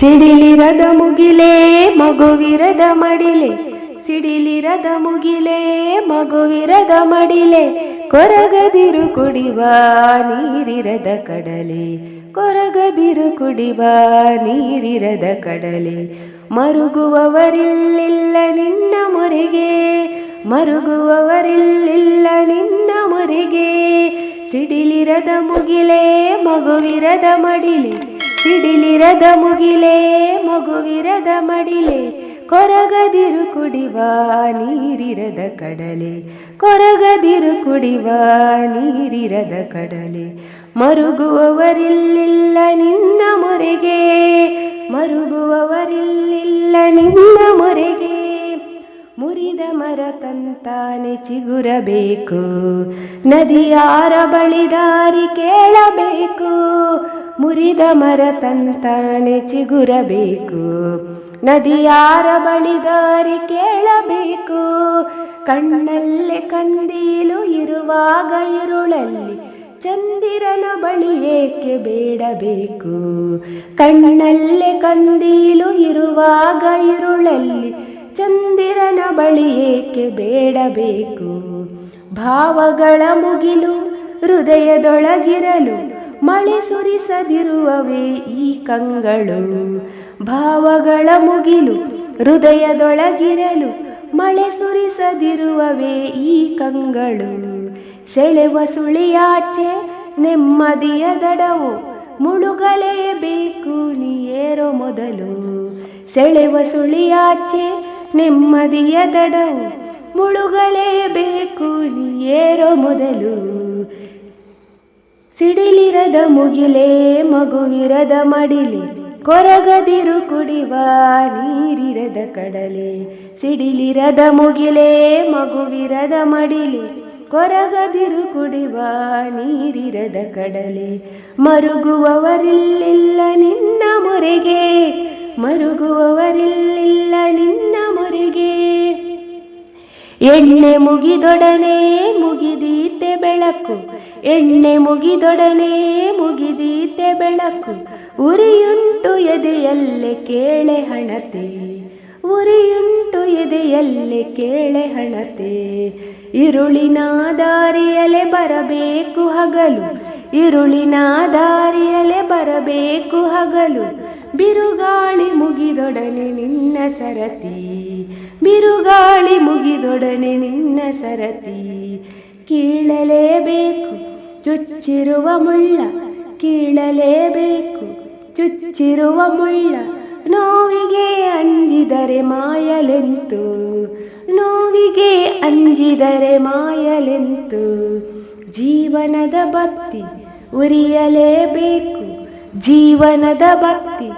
ಸಿಡಿಲಿರದ ಮುಗಿಲೇ, ಮಗುವಿರದ ಮಡಿಲೆ. ಸಿಡಿಲಿರದ ಮುಗಿಲೇ, ಮಗುವಿರದ ಮಡಿಲೆ. ಕೊರಗದಿರು ಕುಡಿವ ನೀರಿರದ ಕಡಲೆ. ಕೊರಗದಿರು ಕುಡಿವ ನೀರಿರದ ಕಡಲೆ. ಮರುಗುವವರಿಲ್ಲಿಲ್ಲ ನಿನ್ನ ಮೊರೆಗೆ. ಮರುಗುವವರಿಲ್ಲಿಲ್ಲ ನಿನ್ನ ಮೊರೆಗೆ. ಸಿಡಿಲಿರದ ಮುಗಿಲೇ, ಮಗುವಿರದ ಮಡಿಲೆ. ಸಿಡಿಲಿರದ ಮುಗಿಲೇ, ಮಗುವಿರದ ಮಡಿಲೆ, ಕೊರಗದಿರು ಕುಡಿವ ನೀರಿರದ ಕಡಲೆ, ಕೊರಗದಿರು ಕುಡಿವ ನೀರಿರದ ಕಡಲೆ. ಮರುಗುವವರಿಲ್ಲಿಲ್ಲ ನಿನ್ನ ಮೊರೆಗೆ, ಮರುಗುವವರಿಲ್ಲಿಲ್ಲ ನಿನ್ನ ಮೊರೆಗೆ. ಮುರಿದ ಮರ ತಂತಾನೆ ಚಿಗುರಬೇಕು, ನದಿಯಾರ ಬಳಿದಾರಿ ಕೇಳಬೇಕು ಮುರಿದ ಮರ ತಂತಾನೆ ಚಿಗುರಬೇಕು. ನದಿಯಾರ ಬಳಿದಾರಿ ಕೇಳಬೇಕು. ಕಣ್ಣಲ್ಲಿ ಕಂದೀಲು ಇರುವಾಗ ಇರುಳಲ್ಲಿ ಚಂದಿರನ ಬಳಿ ಏಕೆ ಬೇಡಬೇಕು. ಕಣ್ಣಲ್ಲೇ ಕಂದೀಲು ಇರುವಾಗ ಇರುಳಲ್ಲಿ ಚಂದಿರನ ಬಳಿ ಏಕೆ ಬೇಡಬೇಕು. ಭಾವಗಳ ಮುಗಿಲು ಹೃದಯದೊಳಗಿರಲು ಮಳೆ ಸುರಿಸದಿರುವವೇ ಈ ಕಂಗಳು. ಭಾವಗಳ ಮುಗಿಲು, ಹೃದಯದೊಳಗಿರಲು ಮಳೆ ಸುರಿಸದಿರುವವೇ ಈ ಕಂಗಳು. ಸೆಳೆವ ಸುಳಿಯಾಚೆ ನೆಮ್ಮದಿಯ ದಡವು ಮುಳುಗಲೇಬೇಕು ನೀ ಏರೋ ಮೊದಲು. ಸೆಳೆವ ಸುಳಿಯಾಚೆ ನೆಮ್ಮದಿಯ ದಡವು ಮುಳುಗಲೇಬೇಕು ನೀ ಏರೋ ಮೊದಲು. ಸಿಡಿಲಿರದ ಮುಗಿಲೇ ಮಗುವಿರದ ಮಡಿಲೆ. ಕೊರಗದಿರು ಕುಡಿವ ನೀರಿರದ ಕಡಲೆ. ಸಿಡಿಲಿರದ ಮುಗಿಲೇ ಮಗುವಿರದ ಮಡಿಲೆ. ಕೊರಗದಿರು ಕುಡಿವ ನೀರಿರದ ಕಡಲೆ. ಮರುಗುವವರಿಲ್ಲ ನಿನ್ನ ಮೊರೆಗೆ. ಮರುಗುವವರಿಲ್ಲ ನಿನ್ನ ಮೊರೆಗೆ. ಎಣ್ಣೆ ಮುಗಿದೊಡನೆ ಮುಗಿದೀತೆ. ಬೆಳಕು. ಎಣ್ಣೆ ಮುಗಿದೊಡನೆ ಮುಗಿದೀತೆ ಬೆಳಕು. ಉರಿಯುಂಟು ಎದೆಯಲ್ಲೇ ಕೇಳೆ ಹಣತೆ. ಉರಿಯುಂಟು ಎದೆಯಲ್ಲೇ ಕೇಳೆ ಹಣತೆ. ಇರುಳಿನ ದಾರಿಯಲೆ ಬರಬೇಕು ಹಗಲು. ಇರುಳಿನ ದಾರಿಯಲೆ ಬರಬೇಕು ಹಗಲು. ಬಿರುಗಾಳಿ ಮುಗಿದೊಡನೆ ನಿನ್ನ ಸರತಿ. ಬಿರುಗಾಳಿ ಮುಗಿದೊಡನೆ ನಿನ್ನ ಸರತಿ. ಕೀಳಲೇಬೇಕು. ಚುಚ್ಚಿರುವ ಮುಳ್ಳ ಕೀಳಲೇಬೇಕು. ಚುಚ್ಚಿರುವ ಮುಳ್ಳ ನೋವಿಗೆ ಅಂಜಿದರೆ ಮಾಯಲೆಂತು. ನೋವಿಗೆ ಅಂಜಿದರೆ ಮಾಯಲೆಂತು. ಜೀವನದ ಬತ್ತಿ ಉರಿಯಲೇಬೇಕು. ಜೀವನದ ಬತ್ತಿ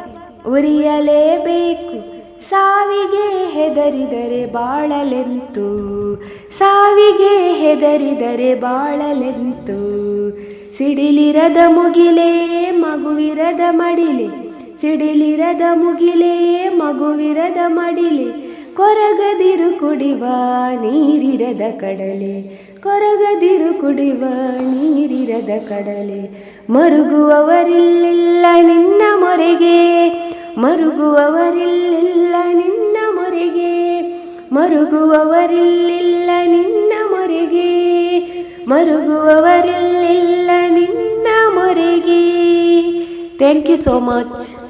ಉರಿಯಲೇಬೇಕು. ಸಾವಿಗೆ ಹೆದರಿದರೆ ಬಾಳಲೆಂತು. ಸಾವಿಗೆ ಹೆದರಿದರೆ ಬಾಳಲೆಂತು. ಸಿಡಿಲಿರದ ಮುಗಿಲೇ ಮಗುವಿರದ ಮಡಿಲೆ. ಸಿಡಿಲಿರದ ಮುಗಿಲೇ ಮಗುವಿರದ ಮಡಿಲೆ. ಕೊರಗದಿರು ಕುಡಿವ ನೀರಿರದ ಕಡಲೆ. ಕೊರಗದಿರು ಕುಡಿವ ನೀರಿರದ ಕಡಲೆ. ಮರುಗುವವರಿಲ್ಲ ನಿನ್ನ ಮೊರೆಗೆ. ಮರುಗುವವರಿಲ್ಲ ನಿನ್ನ ಮೊರೆಗೆ. ಮರುಗುವವರಿಲ್ಲಿಲ್ಲ ನಿನ್ನ ಮೊರೆಗೆ ಮರುಗುವವರಿಲ್ಲಿಲ್ಲ ನಿನ್ನ ಮೊರೆಗೆ. Thank you so much